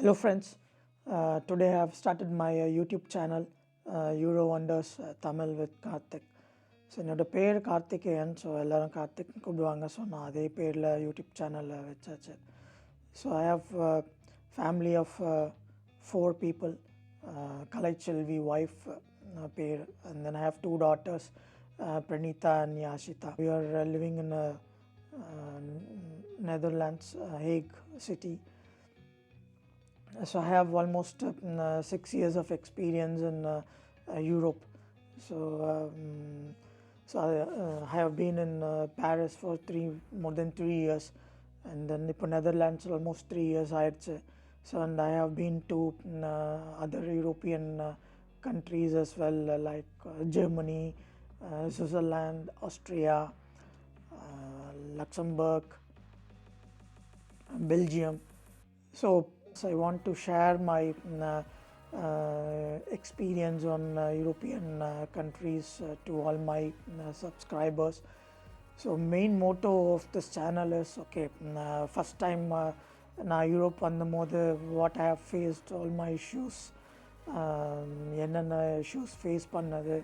Hello, friends. Uh, today I have started my uh, YouTube channel, uh, Euro Wonders uh, Tamil with Karthik. So என்னோட பேர் Karthikeyan. So எல்லோரும் கார்த்திக் கூப்பிடுவாங்க. So நான் அதே பேரில் யூடியூப் சேனலில் வச்சாச்சு. So I have family of four people Kalaiselvi wife பேர். And then I have two daughters Praneetha and Yashitha we are living in Netherlands Hague city so I have almost um, uh, six years of experience in uh, uh, Europe. So, um, so I, I, have been in Paris for three more than three years, and then the Netherlands almost three years, I'd say. So, and I have been to mm, other European countries as well, like Germany, uh, Switzerland, Austria, uh, Luxembourg, Belgium. So so I want to share my mm, uh, uh, experience on uh, European uh, countries uh, to all my mm, uh, subscribers. So main motto of this channel is okay. mm, uh, first time uh, நான் Europe வந்தபோது what I have faced all my issues என்னென்ன issues face பண்ணது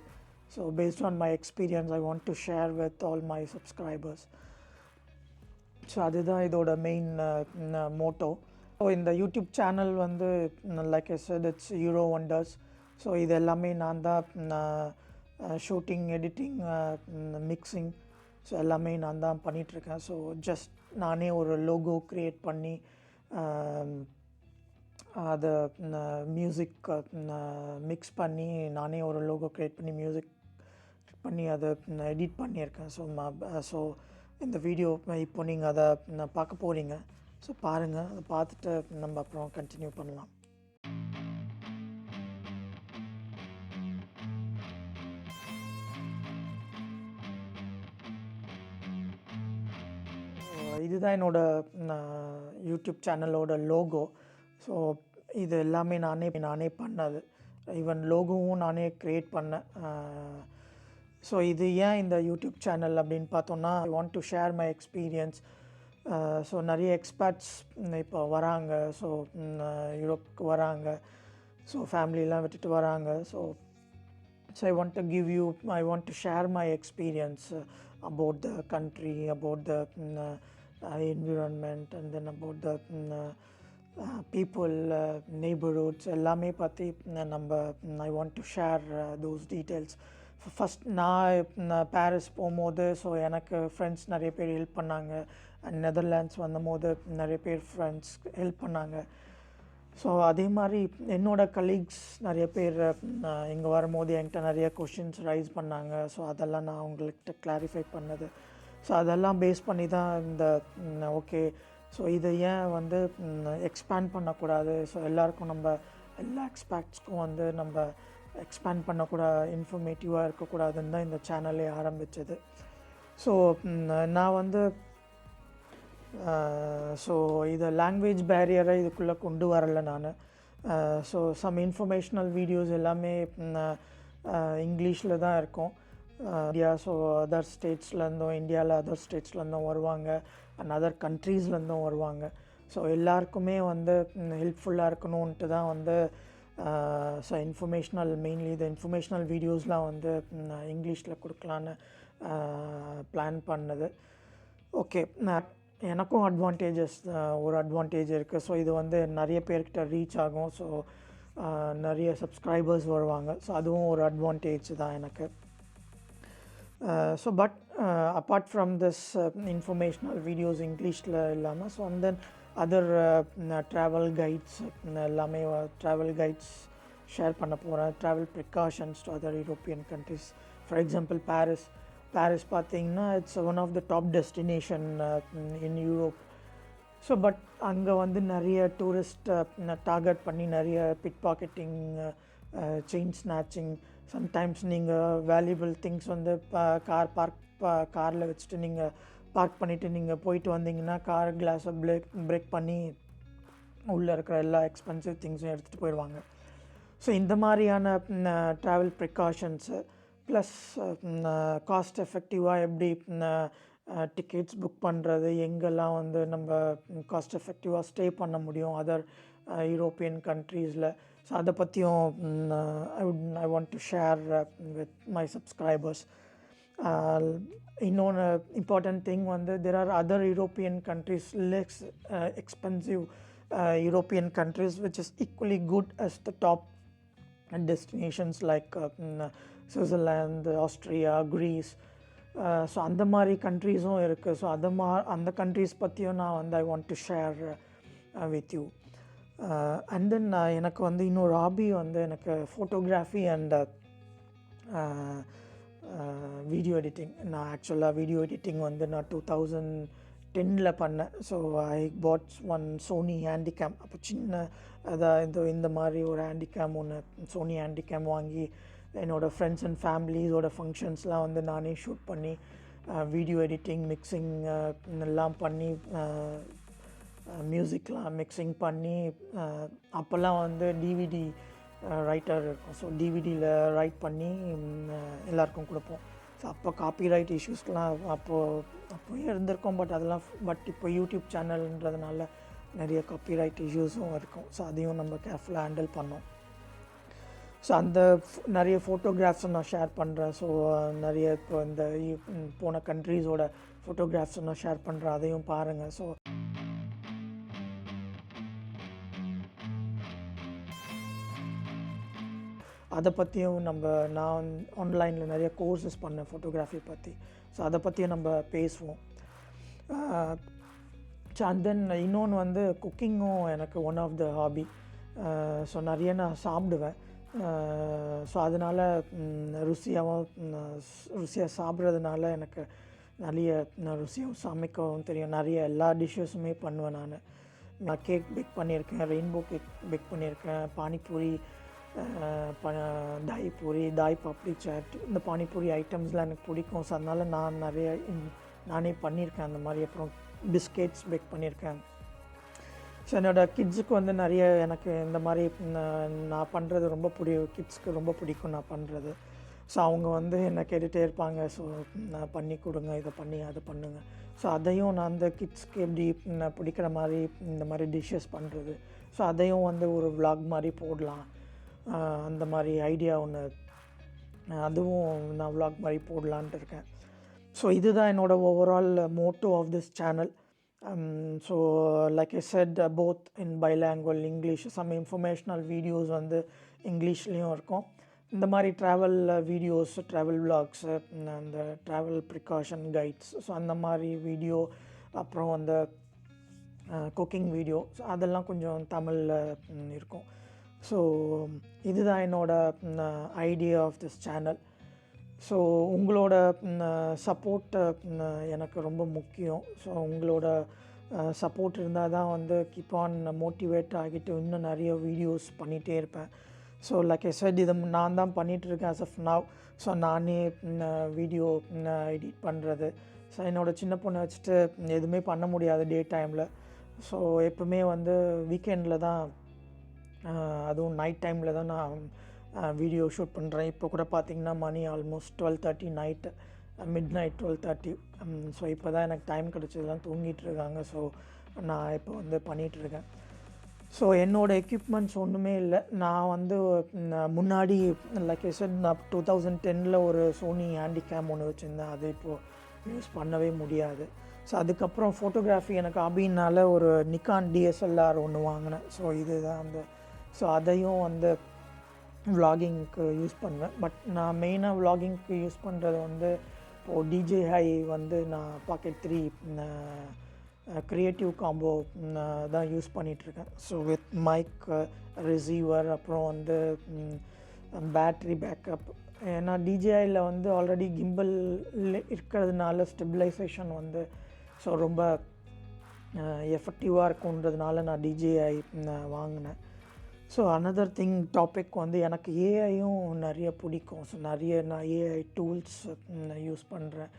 so based on my experience I want to share with all my subscribers so அதுதான் இதோட main motto so இந்த YouTube channel வந்து like as it's Euro wonders so இது எல்லாமே நான் தான் ஷூட்டிங் எடிட்டிங் மிக்சிங் ஸோ எல்லாமே நான் தான் பண்ணிகிட்ருக்கேன் ஸோ ஜஸ்ட் நானே ஒரு லோகோ க்ரியேட் பண்ணி அதை மியூசிக் மிக்ஸ் பண்ணி நானே ஒரு லோகோ க்ரியேட் பண்ணி மியூசிக் பண்ணி அதை எடிட் பண்ணியிருக்கேன். ஸோ ஸோ இந்த வீடியோ இப்போ நீங்கள் அதை பார்க்க போகிறீங்க ஸோ பாருங்கள் அதை பார்த்துட்டு நம்ம அப்புறம் கண்டினியூ பண்ணலாம். இதுதான் என்னோடய யூடியூப் சேனலோட லோகோ ஸோ இது எல்லாமே நானே நானே பண்ணது. ஈவன் லோகோவும் நானே க்ரியேட் பண்ணேன். ஸோ இது ஏன் இந்த யூடியூப் சேனல் அப்படின்னு பார்த்தோன்னா I want to share my experience so நிறைய எக்ஸ்பேர்ட்ஸ் இப்போ வராங்க ஸோ யூரோப்புக்கு வராங்க ஸோ ஃபேமிலிலாம் விட்டுட்டு வராங்க so so I want to give you I want to share my experience about the country about the environment and then about the people neighbourhoods எல்லாமே பற்றி நம்ம I want to share those details first நான் Paris போகும்போது so எனக்கு friends நிறைய பேர் help பண்ணாங்க and Netherlands வந்தபோது நிறைய பேர் ஃப்ரெண்ட்ஸ் ஹெல்ப் பண்ணாங்க. ஸோ அதே மாதிரி என்னோடய கலீக்ஸ் நிறைய பேர் இங்கே வரும்போது என்கிட்ட நிறைய கொஷின்ஸ் ரைஸ் பண்ணாங்க. ஸோ அதெல்லாம் நான் அவங்கள்ட்ட கிளாரிஃபை பண்ணது. ஸோ அதெல்லாம் பேஸ் பண்ணி தான் இந்த ஓகே ஸோ இதை ஏன் வந்து எக்ஸ்பேண்ட் பண்ணக்கூடாது? ஸோ எல்லாருக்கும் நம்ம எல்லா எக்ஸ்பேக்ட்ஸ்க்கும் வந்து நம்ம எக்ஸ்பேண்ட் பண்ணக்கூடாது இன்ஃபர்மேட்டிவாக இருக்கக்கூடாதுன்னு தான் இந்த சேனலே ஆரம்பித்தது ஸோ நான் வந்து ஸோ இது லாங்குவேஜ் பேரியரை இதுக்குள்ளே கொண்டு வரல நான். ஸோ சம் இன்ஃபர்மேஷ்னல் வீடியோஸ் எல்லாமே இங்கிலீஷில் தான் இருக்கும். இந்தியா ஸோ அதர் ஸ்டேட்ஸ்லேருந்தும் இந்தியாவில் அதர் ஸ்டேட்ஸ்லேருந்தும் வருவாங்க. அண்ட் அதர் கண்ட்ரீஸ்லேருந்தும் வருவாங்க. ஸோ எல்லாருக்குமே வந்து ஹெல்ப்ஃபுல்லாக இருக்கணுன்ட்டு தான் வந்து ஸோ இன்ஃபர்மேஷ்னல் மெயின்லி இந்த இன்ஃபர்மேஷ்னல் வீடியோஸ்லாம் வந்து இங்கிலீஷில் கொடுக்கலான்னு பிளான் பண்ணது. ஓகே நான் எனக்கும் அட்வான்டேஜஸ் ஒரு அட்வான்டேஜ் இருக்குது ஸோ இது வந்து நிறைய பேர்கிட்ட ரீச் ஆகும். ஸோ நிறைய சப்ஸ்கிரைபர்ஸ் வருவாங்க. ஸோ அதுவும் ஒரு அட்வான்டேஜ் தான் எனக்கு. So but apart from this informational videos இங்கிலீஷில் இல்லாமல் so and then other travel guides எல்லாமே ட்ராவல் கைட்ஸ் ஷேர் பண்ண போகிறேன் travel precautions to other European countries for example Paris Paris பார்த்தீங்கன்னா it's one of the top destination in Europe so but அங்கே வந்து நிறைய tourist target uh, பண்ணி நிறைய pickpocketing chain snatching sometimes நீங்கள் valuable things வந்து கார் பார்க் காரில் வச்சுட்டு நீங்கள் பார்க் பண்ணிவிட்டு நீங்கள் போயிட்டு வந்தீங்கன்னா கார் கிளாஸை பிரேக் பிரேக் பண்ணி உள்ளே இருக்கிற எல்லா எக்ஸ்பென்சிவ் திங்ஸும் எடுத்துகிட்டு போயிடுவாங்க. ஸோ இந்த மாதிரியான ட்ராவல் ப்ரிகாஷன்ஸு ப்ளஸ் காஸ்ட் எஃபெக்டிவாக எப்படி டிக்கெட்ஸ் புக் பண்ணுறது எங்கெல்லாம் வந்து நம்ம காஸ்ட் எஃபெக்டிவாக ஸ்டே பண்ண முடியும் அதர் யூரோப்பியன் கண்ட்ரீஸில் ஸோ அதை பற்றியும் I would I want to share with my subscribers இன்னொன்று இம்பார்ட்டன்ட் திங் வந்து there are other European countries less expensive European countries which is equally good as the top destinations like uh, Switzerland Austria Greece. So அந்த மாதிரி கண்ட்ரீஸும் இருக்குது so அது மா அந்த countries பற்றியும் நான் வந்து I want to share with you and then எனக்கு வந்து இன்னொரு ஹாபி வந்து எனக்கு ஃபோட்டோகிராஃபி அண்ட் வீடியோ எடிட்டிங் நான் ஆக்சுவலாக வீடியோ எடிட்டிங் வந்து நான் டூ தௌசண்ட் டென்னில் பண்ணேன். So I bought one Sony Handycam அப்போ சின்ன அதான் இந்த இந்த மாதிரி ஒரு ஹேண்டிகேம் ஒன்று சோனி ஹேண்டிகேம் வாங்கி என்னோடய ஃப்ரெண்ட்ஸ் அண்ட் ஃபேமிலிஸோட ஃபங்க்ஷன்ஸ்லாம் வந்து நானே ஷூட் பண்ணி வீடியோ எடிட்டிங் மிக்சிங் எல்லாம் பண்ணி மியூசிக்லாம் மிக்சிங் பண்ணி அப்போல்லாம் வந்து டிவிடி ரைட்டர் இருக்கும். ஸோ டிவிடியில் ரைட் பண்ணி எல்லாருக்கும் கொடுப்போம். ஸோ அப்போ காப்பிரைட் இஷ்யூஸ்லாம் அப்போது அப்போயும் இருந்திருக்கோம். பட் அதெல்லாம் பட் இப்போ யூடியூப் சேனல்ன்றதுனால நிறைய காப்பிரைட் இஷ்யூஸும் இருக்கும். ஸோ அதையும் நம்ம கேர்ஃபுல்லாக ஹேண்டில் பண்ணோம். ஸோ அந்த நிறைய ஃபோட்டோகிராஃப்ஸும் நான் ஷேர் பண்ணுறேன் ஸோ நிறைய இப்போ இந்த போன கண்ட்ரீஸோட ஃபோட்டோகிராஃப்ஸும் நான் ஷேர் பண்ணுறேன் அதையும் பாருங்கள் ஸோ அதை பற்றியும் நம்ம நான் ஆன்லைனில் நிறைய கோர்சஸ் பண்ணேன் ஃபோட்டோகிராஃபி பற்றி ஸோ அதை பற்றியும் நம்ம பேசுவோம். ஸோ அண்ட் தென் இன்னொன்று வந்து குக்கிங்கும் எனக்கு one of the hobby so நிறைய நான் சாப்பிடுவேன். ஸோ அதனால் ருசியாகவும் ருசியாக சாப்பிட்றதுனால எனக்கு நிறைய ருசியாகவும் சமைக்கவும் தெரியும். நிறைய எல்லா டிஷ்ஷஸுமே பண்ணுவேன் நான். நான் கேக் பேக் பண்ணியிருக்கேன் ரெயின்போ கேக் பேக் பண்ணியிருக்கேன் பானிபூரி ப தாய் பூரி தாய் பாப்டி சாட் இந்த பானிபூரி ஐட்டம்ஸ்லாம் எனக்கு பிடிக்கும். ஸோ அதனால் நான் நிறைய நானே பண்ணியிருக்கேன் அந்த மாதிரி. அப்புறம் பிஸ்கெட்ஸ் பேக் பண்ணியிருக்கேன். ஸோ என்னோடய கிட்ஸுக்கு வந்து நிறைய எனக்கு இந்த மாதிரி நான் பண்ணுறது ரொம்ப பிடி கிட்ஸ்க்கு ரொம்ப பிடிக்கும் நான் பண்ணுறது ஸோ அவங்க வந்து என்னை கேட்டுகிட்டே இருப்பாங்க. ஸோ நான் பண்ணி கொடுங்க இதை பண்ணி அதை பண்ணுங்க. ஸோ அதையும் நான் அந்த கிட்ஸ்க்கு எப்படி நான் பிடிக்கிற மாதிரி இந்த மாதிரி டிஷ்ஷஸ் பண்ணுறது ஸோ அதையும் வந்து ஒரு விளாக் மாதிரி போடலாம். அந்த மாதிரி ஐடியா ஒன்று அதுவும் நான் விளாக் மாதிரி போடலான்ட்டு இருக்கேன். ஸோ இதுதான் என்னோடய overall motto of this channel so like I said both in bilingual English some informational videos வந்து இங்கிலீஷ்லேயும் இருக்கும். இந்த மாதிரி ட்ராவல் வீடியோஸ் ட்ராவல் விலாக்ஸு அந்த ட்ராவல் ப்ரிகாஷன் கைட்ஸ் ஸோ அந்த மாதிரி வீடியோ அப்புறம் அந்த குக்கிங் வீடியோ ஸோ அதெல்லாம் கொஞ்சம் தமிழில் இருக்கும். ஸோ இதுதான் என்னோடய idea of this channel so உங்களோட சப்போர்ட் எனக்கு ரொம்ப முக்கியம். ஸோ உங்களோட சப்போர்ட் இருந்தால் தான் வந்து கீப் ஆன் மோட்டிவேட் ஆகிட்டு இன்னும் நிறைய வீடியோஸ் பண்ணிகிட்டே இருப்பேன். ஸோ லைக் ஐ செட் இதை நான் தான் பண்ணிகிட்ருக்கேன் ஆஸ் அஃப் நவ் ஸோ நானே வீடியோ எடிட் பண்ணுறது ஸோ என்னோடய சின்ன பொண்ணை வச்சுட்டு எதுவுமே பண்ண முடியாது டே டைமில் ஸோ எப்பவுமே வந்து வீக்கெண்டில் தான் அதுவும் நைட் டைமில் தான் நான் வீடியோ ஷூட் பண்ணுறேன். இப்போ கூட பார்த்திங்கன்னா மணி almost twelve thirty night midnight twelve thirty so இப்போ தான் எனக்கு டைம் கிடச்சதுலாம் தூங்கிட்டு இருக்காங்க. ஸோ நான் இப்போ வந்து பண்ணிகிட்ருக்கேன் ஸோ என்னோடய எக்யூப்மெண்ட்ஸ் ஒன்றுமே இல்லை. நான் வந்து முன்னாடி லைக் சார் நான் டூ தௌசண்ட் டெனில் ஒரு சோனி ஹேண்டி கேம் ஒன்று வச்சுருந்தேன். அது இப்போது யூஸ் பண்ணவே முடியாது. ஸோ அதுக்கப்புறம் ஃபோட்டோகிராஃபி எனக்கு ஹாபின்னால ஒரு நிக்கான் டிஎஸ்எல்ஆர் ஒன்று வாங்கினேன். ஸோ இதுதான் அந்த ஸோ அதையும் வந்து விலாகிங்க்கு யூஸ் பண்ணுவேன். பட் நான் மெயினாக விலாகிங்க்கு யூஸ் பண்ணுறது வந்து இப்போது டிஜே ஹை வந்து நான் பாக்கெட் த்ரீ க்ரியேட்டிவ் காம்போ தான் யூஸ் பண்ணிகிட்ருக்கேன் ஸோ வித் மைக் ரிசீவர் அப்புறம் வந்து பேட்ரி பேக்கப் ஏன்னா டிஜேஐயில் வந்து ஆல்ரெடி கிம்பிள் இருக்கிறதுனால ஸ்டெபிலைசேஷன் வந்து ஸோ ரொம்ப எஃபெக்டிவாக இருக்குன்றதுனால நான் டிஜேஐ வாங்கினேன். ஸோ அனதர் திங் டாபிக் வந்து எனக்கு ஏஐயும் நிறைய பிடிக்கும். ஸோ நிறைய நான் ஏஐ டூல்ஸ் யூஸ் பண்ணுறேன்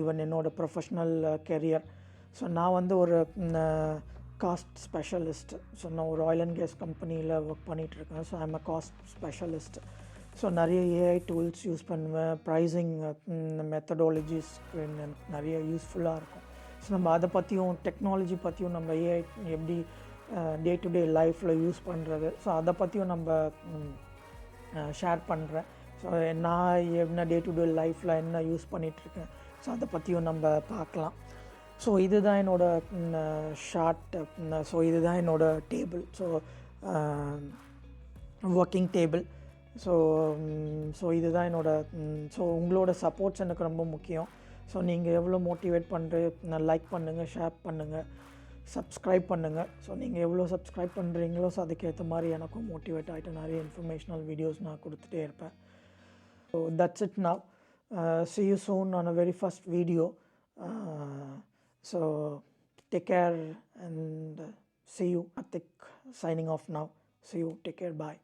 ஈவன் என்னோடய ப்ரொஃபஷ்னல் கெரியர் ஸோ நான் வந்து ஒரு காஸ்ட் ஸ்பெஷலிஸ்ட் ஸோ நான் ஒரு ஆயில் அண்ட் கேஸ் கம்பெனியில் ஒர்க் பண்ணிகிட்ருக்கேன் so I'm a cost specialist so நிறைய ஏஐ டூல்ஸ் யூஸ் பண்ணுவேன். ப்ரைஸிங் uh, மெத்தடாலஜிஸ்க்கு நிறைய யூஸ்ஃபுல்லாக இருக்கும். ஸோ நம்ம அதை பற்றியும் டெக்னாலஜி பற்றியும் நம்ம ஏஐ எப்படி டே டு டே லைஃப்பில் யூஸ் பண்ணுறது ஸோ அதை பற்றியும் நம்ம ஷேர் பண்ணுறேன் ஸோ நான் என்ன டே டு டே லைஃப்பில் என்ன யூஸ் பண்ணிகிட்ருக்கேன் ஸோ அதை பற்றியும் நம்ம பார்க்கலாம். ஸோ இதுதான் என்னோடய ஷார்ட் ஸோ இதுதான் என்னோடய table so working table so so இதுதான் என்னோடய ஸோ உங்களோட சப்போர்ட்ஸ் எனக்கு ரொம்ப முக்கியம். ஸோ நீங்கள் எவ்வளோ மோட்டிவேட் பண்ணுறது லைக் பண்ணுங்கள் ஷேர் பண்ணுங்கள் சப்ஸ்கிரைப் பண்ணுங்கள் ஸோ நீங்கள் எவ்வளோ சப்ஸ்கிரைப் பண்ணுறீங்களோ ஸோ அதுக்கேற்ற மாதிரி எனக்கும் மோட்டிவேட் ஆகிட்டு நிறைய இன்ஃபர்மேஷனல் வீடியோஸ் நான் கொடுத்துட்டே இருப்பேன். So that's it now see you soon on a very first video so take care and see you Hardik signing off now see you take care bye